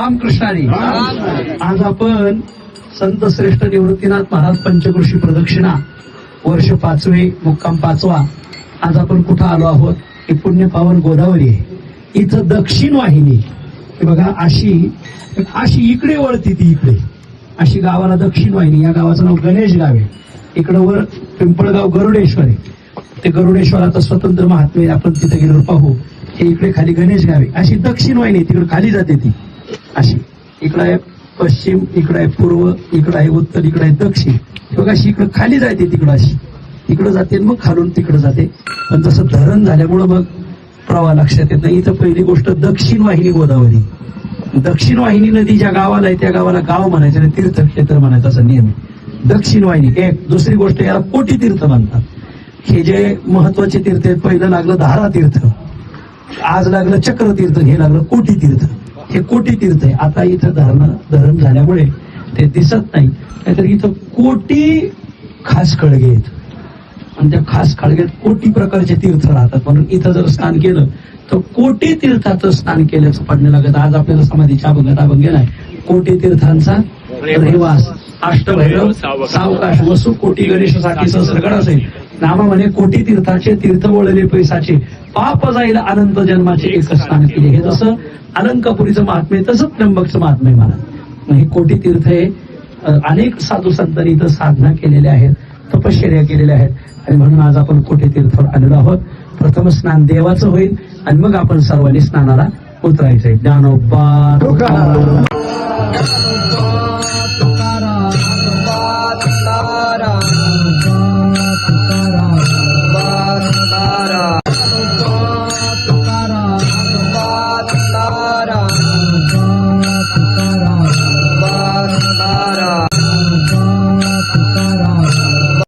रामकृष्णाने. आज आपण संत श्रेष्ठ निवृत्तीनाथ महाराज पंचकृषी प्रदक्षिणा वर्ष पाचवे मुक्काम पाचवा. आज आपण कुठं आलो आहोत? ही पुण्य पावन गोदावरी आहे. इथं दक्षिण वाहिनी. हे बघा अशी अशी इकडे वळती ती इकडे. अशी गावाला दक्षिण वाहिनी. या गावाचं नाव गणेश गाव आहे. इकडं वर पिंपळगाव गरुडेश्वर आहे. ते गरुडेश्वराचं स्वतंत्र महात्म्य आपण तिथे गेल्यावर पाहू. हे इकडे खाली गणेश गाव आहे. अशी दक्षिण वाहिनी तिकडे खाली जाते ती. अशी. इकडं आहे पश्चिम इकडं आहे पूर्व इकडं आहे उत्तर इकडं आहे दक्षिण. हे बघा अशी इकडं खाली जाते तिकडं अशी. इकडं जाते मग खालून तिकडं जाते. पण जसं धरण झाल्यामुळं मग प्रवाह लक्षात येत नाही. इथं पहिली गोष्ट दक्षिण वाहिनी गोदावरी. दक्षिण वाहिनी नदी ज्या गावाला आहे त्या गावाला गाव म्हणायचं आणि तीर्थक्षेत्र म्हणायचं असा नियम आहे. दक्षिण वाहिनी एक. दुसरी गोष्ट याला कोटी तीर्थ म्हणतात. हे जे महत्त्वाचे तीर्थ आहेत पहिलं लागलं धारा तीर्थ. आज लागलं चक्र तीर्थ हे लागलं कोटी तीर्थ. हे कोटी तीर्थ आहे. आता इथं धरण धरण झाल्यामुळे ते दिसत नाही. नाहीतर इथं कोटी खास खळगे आहेत आणि त्या खास खळग्यात कोटी प्रकारचे तीर्थ राहतात. म्हणून इथं जर स्नान केलं तर कोटी तीर्थाचं स्नान केल्याचं पडणे लागत. आज आपल्याला समाधीच्या अभंगात अभंग गेलाय कोटी तीर्थांचा रहिवास. अष्टभैरव सावकाश वसू कोटी गणेशासाठी सहस्रगड असेल. नामा म्हणे कोटी तीर्थाचे तीर्थ वळले पैसाचे. पाप जाईल अनंत जन्माचे एक स्नान केले हे जसं अलंकापुरीचं महात्म्य तसंच त्र्यंबकचं महात्म्य मला. हे कोटी तीर्थ हे अनेक साधू संतांनी इथं साधना केलेल्या आहेत तपश्चर्या केलेल्या आहेत. आणि म्हणून आज आपण कोटी तीर्थावर आलेलो आहोत. प्रथम स्नान देवाचं होईल आणि मग आपण सर्वांनी स्नानाला उतरायचंय ज्ञानोबा हो